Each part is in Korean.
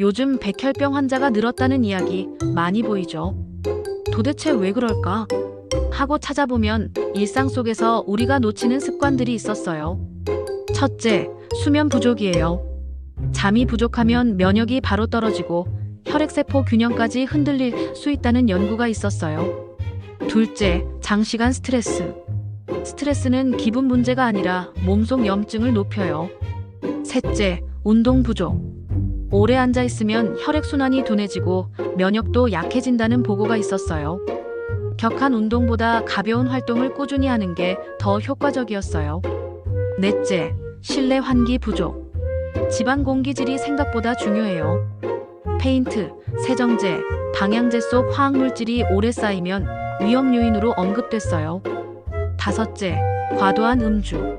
요즘 백혈병 환자가 늘었다는 이야기 많이 보이죠. 도대체 왜 그럴까? 하고 찾아보면 일상 속에서 우리가 놓치는 습관들이 있었어요. 첫째, 수면 부족이에요. 잠이 부족하면 면역이 바로 떨어지고 혈액세포 균형까지 흔들릴 수 있다는 연구가 있었어요. 둘째, 장시간 스트레스. 스트레스는 기분 문제가 아니라 몸속 염증을 높여요. 셋째, 운동 부족. 오래 앉아 있으면 혈액순환이 둔해지고 면역도 약해진다는 보고가 있었어요. 격한 운동보다 가벼운 활동을 꾸준히 하는 게 더 효과적이었어요. 넷째, 실내 환기 부족. 집안 공기질이 생각보다 중요해요. 페인트, 세정제, 방향제 속 화학물질이 오래 쌓이면 위험 요인으로 언급됐어요. 다섯째, 과도한 음주.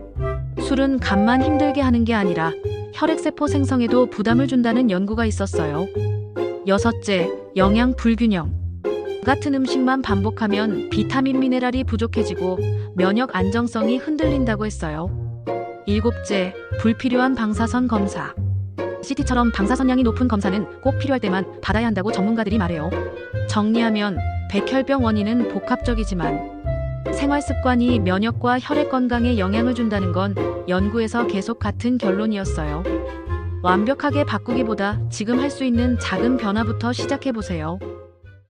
술은 간만 힘들게 하는 게 아니라 혈액세포 생성에도 부담을 준다는 연구가 있었어요. 여섯째, 영양 불균형. 같은 음식만 반복하면 비타민 미네랄이 부족해지고 면역 안정성이 흔들린다고 했어요. 일곱째, 불필요한 방사선 검사. CT처럼 방사선량이 높은 검사는 꼭 필요할 때만 받아야 한다고 전문가들이 말해요. 정리하면 백혈병 원인은 복합적이지만 생활 습관이 면역과 혈액 건강에 영향을 준다는 건 연구에서 계속 같은 결론이었어요. 완벽하게 바꾸기보다 지금 할 수 있는 작은 변화부터 시작해 보세요.